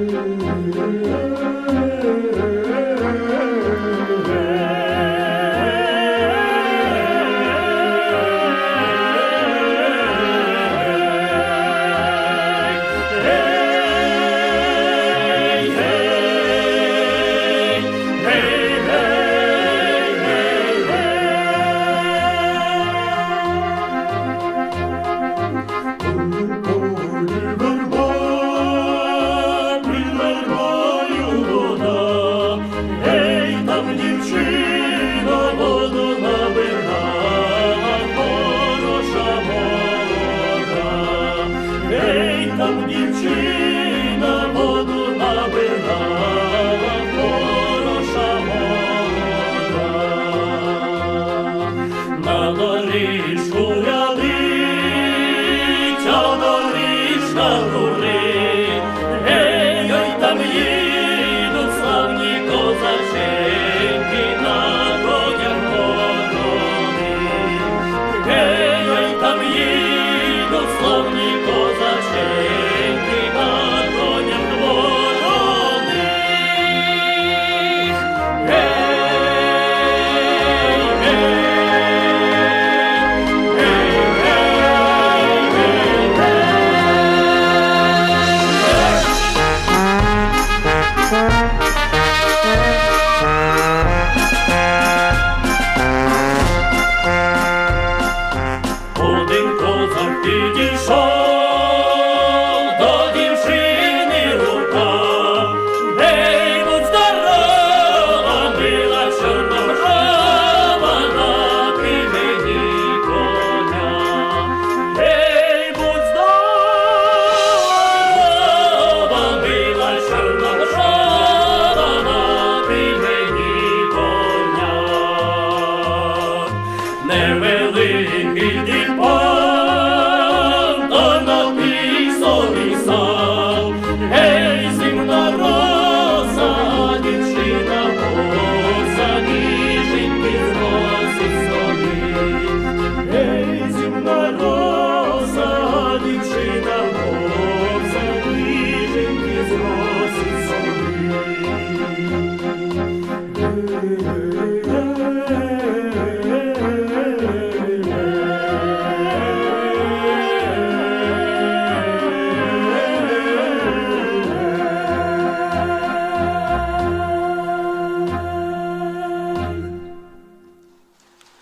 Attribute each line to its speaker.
Speaker 1: Thank you. Ей, там дівчина воду набирала,